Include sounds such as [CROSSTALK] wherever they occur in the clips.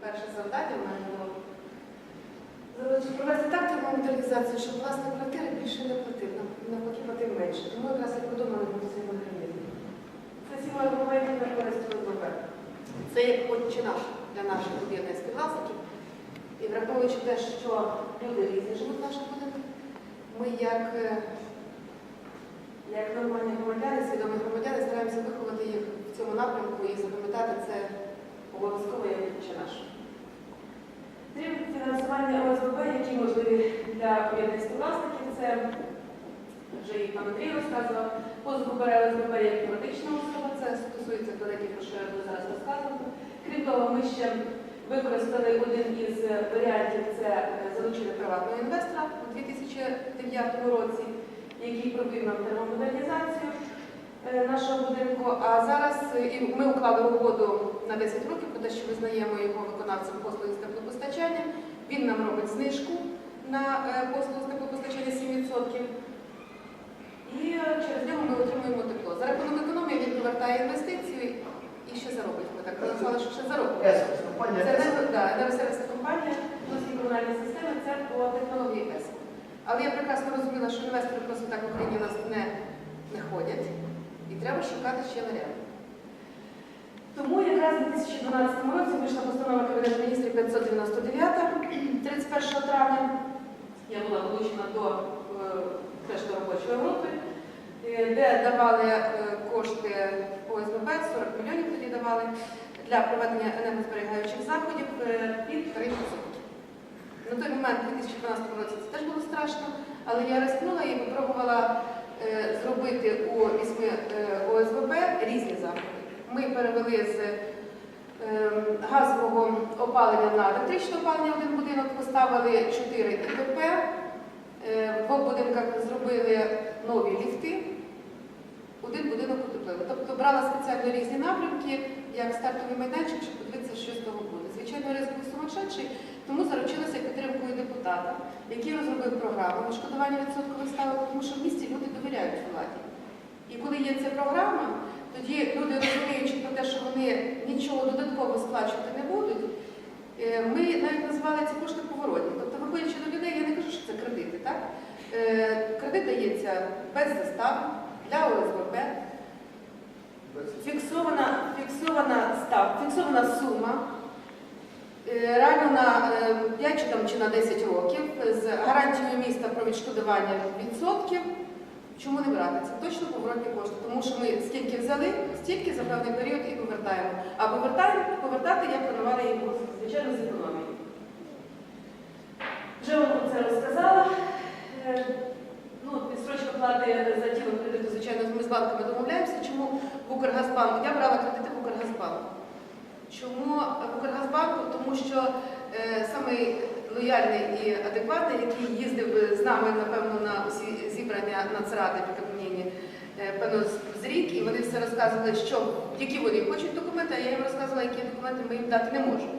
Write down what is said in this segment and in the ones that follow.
перше завдання в мене було провести так термомодернізацію, щоб власник квартири більше не платив, навпаки платив менше. Тому якраз я подумала про цей механізм. Це сіла аргументів на користь ОСББ. Це як отче наш для наших об'єднань співвласників. І враховуючи те, що люди різні живуть в наших будинках, ми як, е, як нормальні громадяни, свідомі громадяни, стараємося виховати їх в цьому напрямку і запам'ятати це обов'язково як отче наш. Фінансування ОСББ, які можливі для об'єднань співвласників, це вже і пан Андрій розказував, позику бере як юридична особа, це стосується до про що я буду зараз розказувати. Крім того, ми ще використали один із варіантів це е, залучити приватного інвестора у 2009 році, який провів нам термомодернізацію е, нашого будинку. А зараз е, ми уклали угоду на 10 років про те, що визнаємо його виконавцем послуги з теплопостачання. Він нам робить знижку на е, послугу з теплопостачання 7%. І е, через нього ми отримуємо тепло. За рахунок економії він повертає інвестицію і ще заробить. Ми так назвали, що ще заробить. Компанія Це енергосервісна компанія, власні комунальні системи, це по технології ЕСО. Але я прекрасно розуміла, що інвестори просто так в Україні нас не, не ходять, і треба шукати ще варіанти. Тому якраз у 2012 році вийшла постанова Кабінету міністрів 599 31 [CLEARS THROAT] травня. Я була долучена до е, теж до робочої групи, е, де давали е, кошти ОСББ, 40 мільйонів тоді давали для проведення енергозберігаючих заходів під 3%. На той момент, у 2012 році, це теж було страшно, але я рискнула і спробувала зробити у вісьми ОСББ різні заходи. Ми перевели з е, газового опалення на електричне опалення один будинок, поставили 4 ІТП, е, в двох будинках зробили нові ліфти, один будинок утеплили. Тобто брала спеціально різні напрямки, як стартовий майданчик, щоб подивитися, що з того буде. Звичайно, ризик був сумасшедший, тому заручилася підтримкою депутата, який розробив програму відшкодування відсоткових ставок, тому що в місті люди довіряють владі. І коли є ця програма, тоді люди, розуміючи про те, що вони нічого додатково сплачувати не будуть, е, ми навіть назвали ці кошти поворотні. Тобто, виходячи до людей, я не кажу, що це кредити. Так? Е, Кредит дається без застав для ОСББ, фіксована, фіксована став, фіксована сума. е, Реально на е, 5 чи, там, чи на 10 років з гарантією міста про відшкодування відсотків. Чому не брати? Це точно поворотні кошти, тому що ми скільки взяли, стільки за певний період і повертаємо. А повертаємо, повертати я планувала його, звичайно, з економії. Вже вам про це розказала. Е, Ну, відстрочка плати за тіло кредиту, звичайно, ми з банками домовляємося. Чому в Укргазбанку? Я брала кредити в Укргазбанку. Чому в Укргазбанку? Тому що е, самий лояльний і адекватний, який їздив з нами, напевно, на усі зібрання нацради Кабміні, з- рік, і вони все розказували, що які вони хочуть документи, а я їм розказувала, які документи ми їм дати не можемо.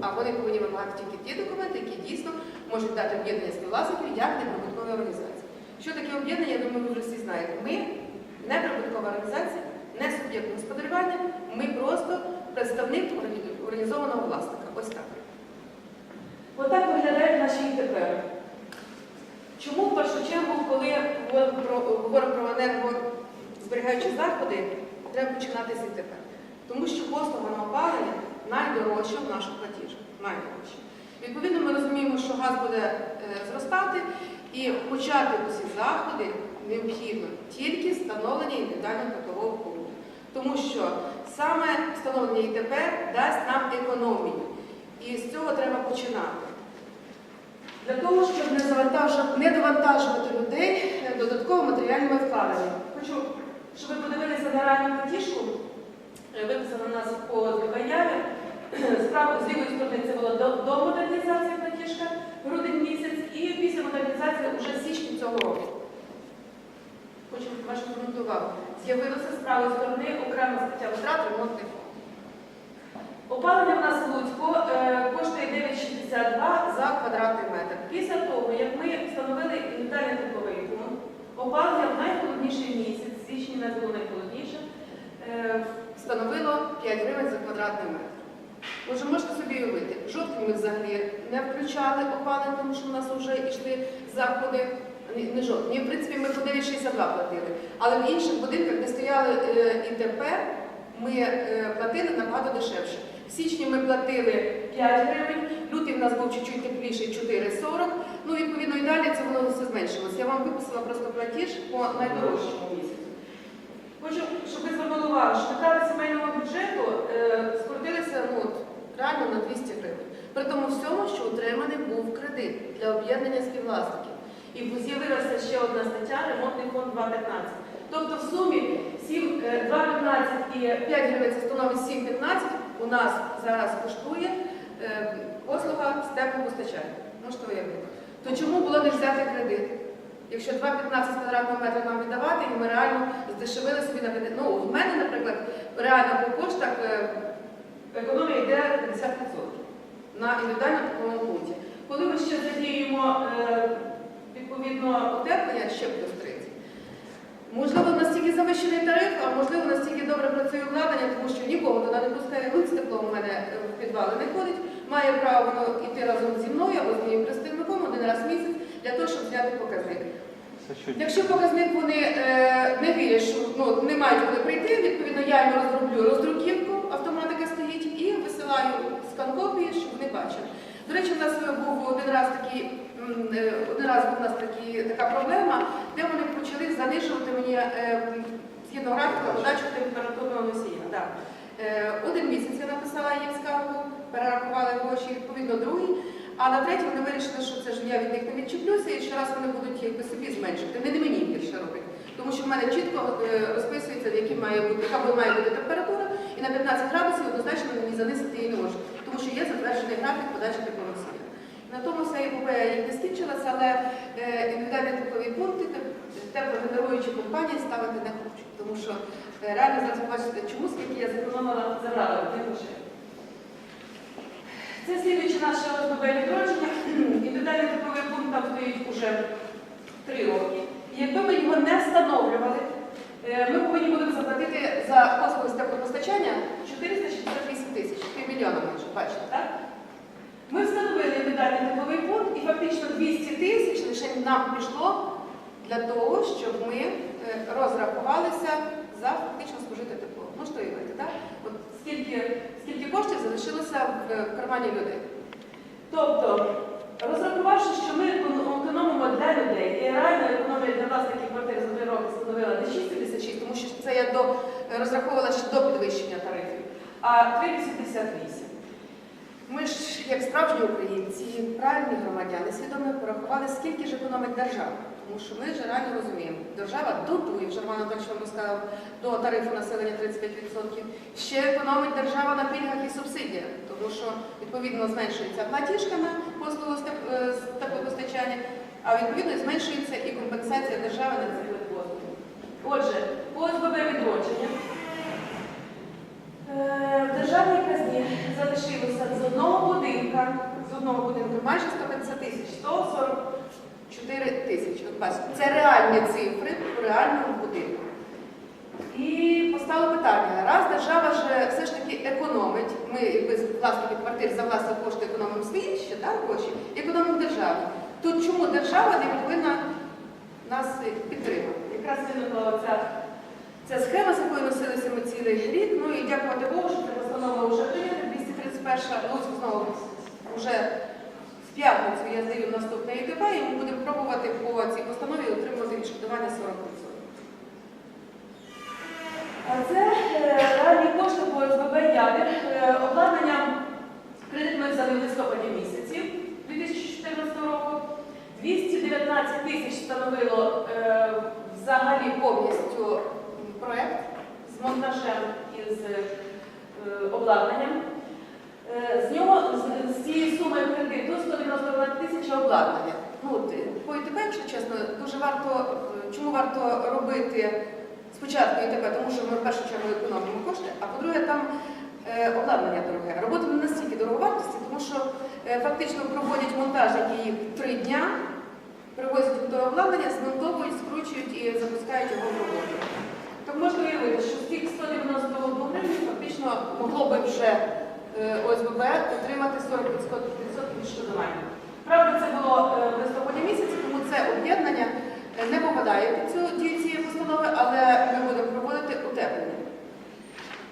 А вони повинні вимагати тільки ті документи, які дійсно можуть дати об'єднання співвласників як неприбуткова організація. Що таке об'єднання, я думаю, ви вже всі знаєте. Ми неприбуткова організація, не суб'єкт господарювання, ми просто представник організованого власника. Ось так. Отак виглядають наші ІТП. Чому в першу чергу, коли говоримо про, говоримо про заходи, треба починати з ІТП? Тому що послуга на опалення найдорожча в наших платіжах. Найдорожча. Відповідно, ми розуміємо, що газ буде е, зростати, і почати усі заходи необхідно тільки встановлення індивідуального теплового пункту. Тому що саме встановлення ІТП дасть нам економію. І з цього треба починати. Для того, щоб не, завантажувати, не довантажувати людей е, додатково матеріальними вкладеннями. Хочу, щоб ви подивилися на ранню платіжку, е, виписана у нас по заяві. Справа з лівої сторони це була до, модернізації платіжка, грудень місяць, і після модернізації вже січень цього року. Хочу вашу коментував. З'явилося з правої сторони окрема стаття витрат ремонтний фонд. Опалення в нас в Луцьку е, коштує 9,62 за квадратний метр. Після того, як ми встановили індивідуальний тепловий пункт, опалення в найхолодніший місяць, січні нас було найхолодніше, е, становило 5 гривень за квадратний метр. Може, можете собі уявити, жовтні ми взагалі не включали опалення, тому що в нас вже йшли заходи. Не жовтні, в принципі, ми по 9,62 платили. Але в інших будинках, де стояли е, ІТП, ми платили набагато дешевше. В січні ми платили 5 гривень, лютий в нас був чуть-чуть тепліший 4,40. Ну, відповідно, і далі це воно все зменшилось. Я вам виписала просто платіж по найдорожчому місяцю. Хочу, щоб ви звернули увагу, що витрати сімейного бюджету е, скоротилися ну, реально на 200 гривень. При тому всьому, що утриманий був кредит для об'єднання співвласників. І з'явилася ще одна стаття ремонтний фонд 2.15. Тобто в сумі 7, е, 2.15 і 5 гривень це становить 7.15 у нас зараз коштує е, послуга з теплопостачання. Можете уявити. То чому було не взяти кредит? Якщо 2,15 квадратного метра нам віддавати, і ми реально здешевили собі на кредит. Ну, в мене, наприклад, реально по коштах е, економія йде 50% на індивідуальному тепловому пункті. Коли ми ще задіємо е, відповідно утеплення, ще плюс 30. Можливо, настільки завищений тариф, а можливо, настільки добре працює обладнання, тому що нікого туди не пускає. Луць тепло у мене е, в підвали не ходить. Має право йти разом зі мною або з моїм представником один раз в місяць для того, щоб зняти показник. Якщо показник вони е, не вірять, що ну, не мають коли прийти, відповідно я їм розроблю роздруківку, автоматика стоїть, і висилаю скан-копії, щоб вони бачили. До речі, у нас був один раз такий, один раз був у нас такі, така проблема, де вони почали занижувати мені е, згідно графіку подачу температурного носія. Так. Е, один місяць я написала їм скаргу, перерахували гроші, відповідно другий. А на третій вони вирішили, що це ж я від них не відчіплюся, і щораз вони будуть якби собі зменшувати. Не, не мені більше робити. Тому що в мене чітко е, розписується, які має бути, яка має бути температура, і на 15 градусів однозначно мені занизити її не можу, тому що є затверджений графік подачі теплоносія. На тому вся епопея їх не скінчилася, але е, індивідуальні теплові пункти, теп- теплогенеруючі компанії ставити не хочуть. Тому що е, реально зараз побачите, чому скільки я зекономила забрала них грошей. Це слідуюче наше ОСББ відродження. Індивідуальний тепловий пункт там стоїть уже три роки. І якби ми його не встановлювали, е, ми повинні були б заплатити за послуги з теплопостачання 468 тисяч, півмільйона майже, бачите, так? Ми встановили індивідуальний тепловий пункт і фактично 200 тисяч лише нам пішло для того, щоб ми е, розрахувалися за фактично спожите тепло. Можете уявити, так? От скільки, скільки коштів залишилося в е, кармані людей. Тобто, розрахувавши, що ми економимо для людей, і реально економія для власників квартир за три роки становила не 6,56, тому що це я до, розраховувала ще до підвищення тарифів, а 3,88. Ми ж, як справжні українці, правильні громадяни, свідомо порахували, скільки ж економить держава. Тому що ми ж реально розуміємо, держава дотує, вже Роман Анатольович вам розказав, до тарифу населення 35%. Ще економить держава на пільгах і субсидіях, тому що відповідно зменшується платіжка на послугу з теп- е, з теплопостачання, а відповідно зменшується і компенсація держави на ці види послуг. Отже, по ОСББ відродження. Е, В державній казні залишилося з одного будинка, з одного будинку майже 150 тисяч, 144 тисячі. Це реальні цифри по реальному будинку. І постало питання, раз держава ж все ж таки економить, ми якби з власників квартир за власні кошти економимо свої ще так, гроші, економимо державу. То чому держава не повинна нас підтримати? Якраз виникла оця Ця схема, з якою носилися ми цілий рік. Ну і дякувати Богу, що ця постанова вже прийнята, 231 Луцьк знову вже п'ятницю я здаю наступне ІТП, і ми будемо пробувати по цій постанові отримувати відшкодування 40%. А це е, реальні кошти по СББ Ядер. Е, Обладнання кредит ми взяли в листопаді місяці 2014 року. 219 тисяч становило е, взагалі повністю м, проект з монтажем і з обладнанням. Е, з нього з, цієї суми кредиту 191 тисяча обладнання. Ну, е, по ІТП, якщо чесно, дуже варто, е, чому варто робити спочатку ІТП, тому що ми в першу чергу економимо кошти, а по-друге, там обладнання дороге. Робота не настільки дороговартості, тому що фактично проводять монтаж, який три дня, привозять готове обладнання, змонтовують, скручують і запускають його в роботу. Так можна уявити, що з тих 191 гривень фактично могло би вже ОСББ отримати 40% відшкодування. Правда, це було е, в листопаді місяці, тому це об'єднання е, не попадає під цю дію цієї постанови, але ми будемо проводити утеплення.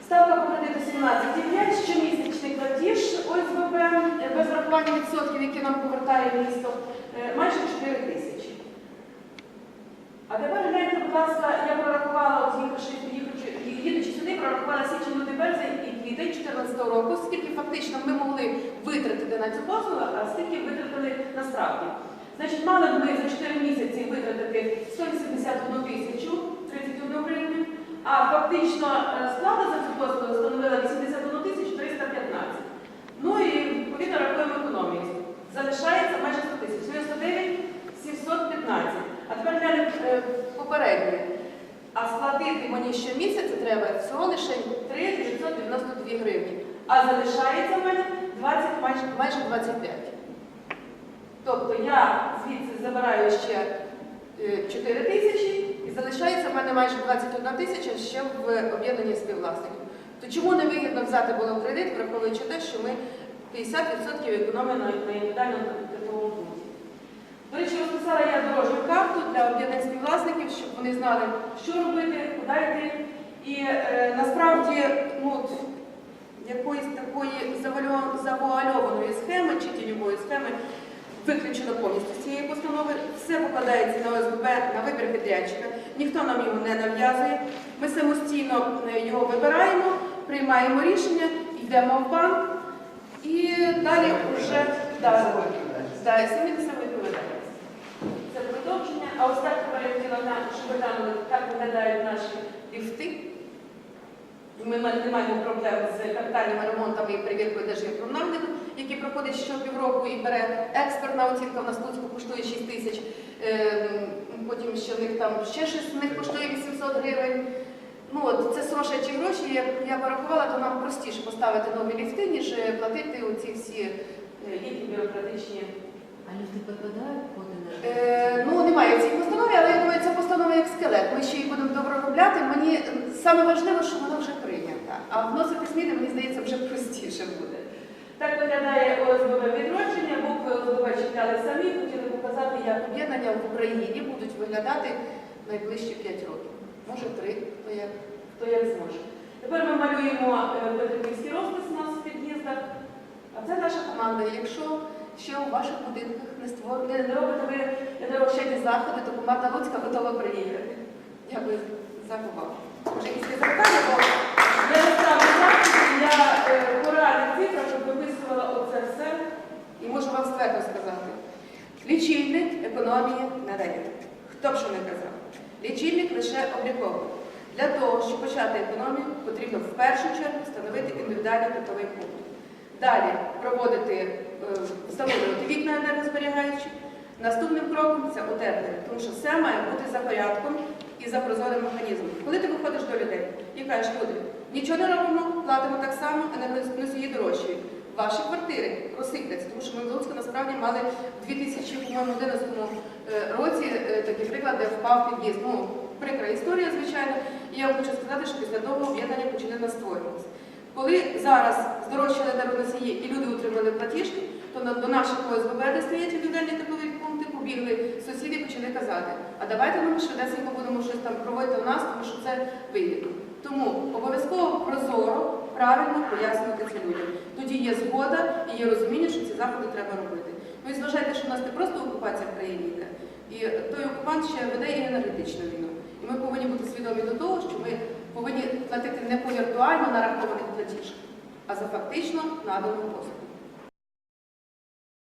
Ставка по кредиту 17,5, щомісячний платіж ОСББ е, без рахування відсотків, які нам повертає місто, е, майже 4 тисячі. А тепер гляньте, будь ласка, я прорахувала, їдучи сюди, прорахувала січень, лютий, березень квітень 2014 року, скільки фактично ми могли витратити на цю послугу, а скільки витратили насправді. Значить, мали б ми за 4 місяці витратити 181 тисячу 31 гривню, а фактично склада за цю послугу становила 81 тисячу 315. Ну і відповідно рахуємо економію. Залишається майже 100 тисяч. 99 715. А тепер глянемо е, попереднє. А сплатити мені щомісяця треба всього лише 3 992 гривні. А залишається в мене 20, майже, майже 25. Тобто я звідси забираю ще е, 4 тисячі і залишається в мене майже 21 тисяча ще в об'єднанні співвласників. То чому не вигідно взяти було кредит, враховуючи те, що ми 50% економимо на індивідуальному кредитовому пункті? До речі, розписала я дорожню карту для об'єднань співвласників, щоб вони знали, що робити, куди йти. І е, насправді ну, якоїсь такої завуальованої схеми чи тіньової схеми виключено повністю з цієї постанови. Все покладається на ОСББ, на вибір підрядчика. Ніхто нам його не нав'язує. Ми самостійно е, його вибираємо, приймаємо рішення, йдемо в банк і далі вже да, да, самі відповідаємо. Це продовження. А так щоб ви глянули, як виглядають наші ліфти. Ми не маємо проблем з капітальними ремонтами і перевіркою держгеокомунальних, які проходять щопівроку і бере експертна оцінка. У нас Луцьку коштує 6 тисяч, ем, потім ще в них там ще щось в них коштує 800 гривень. Ну от це сумасшедші гроші. Я, я порахувала, то нам простіше поставити нові ліфти, ніж е, платити оці всі е, літні бюрократичні. А люди попадають? Е, ну, немає в цій постанові, але я думаю, ця постанова як скелет. Ми ще її будемо добре робляти. Мені е, саме важливо, що вона вже. А вносити зміни, мені здається, вже простіше буде. Так виглядає ОСББ відродження, букви ОСББ читали самі, хотіли показати, як об'єднання в Україні будуть виглядати найближчі 5 років. Може 3, хто як, хто як зможе. Тепер ми малюємо е, Петриківський розпис у нас в під'їздах. А це наша команда. Якщо ще у ваших будинках не створені, не робите ви енергощадні заходи, то команда Луцька готова приїхати. Дякую за увагу. Може, якісь запитання, бо я не ставлю запити, я е, по реальних цифрах щоб виписувала оце все і можу сказати. Лічильник економії не дає. Хто б що не казав. Лічильник лише обліковий. Для того, щоб почати економію, потрібно в першу чергу встановити індивідуальний тепловий пункт. Далі проводити, е, встановлювати вікна енергозберігаючі. Наступним кроком це утеплення, тому що все має бути за порядком і за прозорим механізмом. Коли ти виходиш до людей і кажеш, люди, нічого не робимо, платимо так само, енергоносії дорожчі. Ваші квартири розсипляться, тому що ми в Луцьку насправді мали в 2011 е, році е, такі приклади, впав під'їзд. Ну, прикра історія, звичайно, і я хочу сказати, що після того об'єднання почали нас створюватися. Коли зараз здорожчали енергоносії і люди отримали платіжки, то до наших ОСББ, де стоять індивідуальні теплові пункти, побігли сусіди і почали казати, а давайте ми швидесенько будемо щось там проводити у нас, тому що це вигідно. Тому обов'язково прозоро, правильно пояснювати це людям. Тоді є згода і є розуміння, що ці заходи треба робити. Ну і зважайте, що в нас не просто окупація в країні йде, і той окупант ще веде і енергетичну війну. І ми повинні бути свідомі до того, що ми повинні платити не по віртуально нарахованих платіжках, а за фактично надану послугу.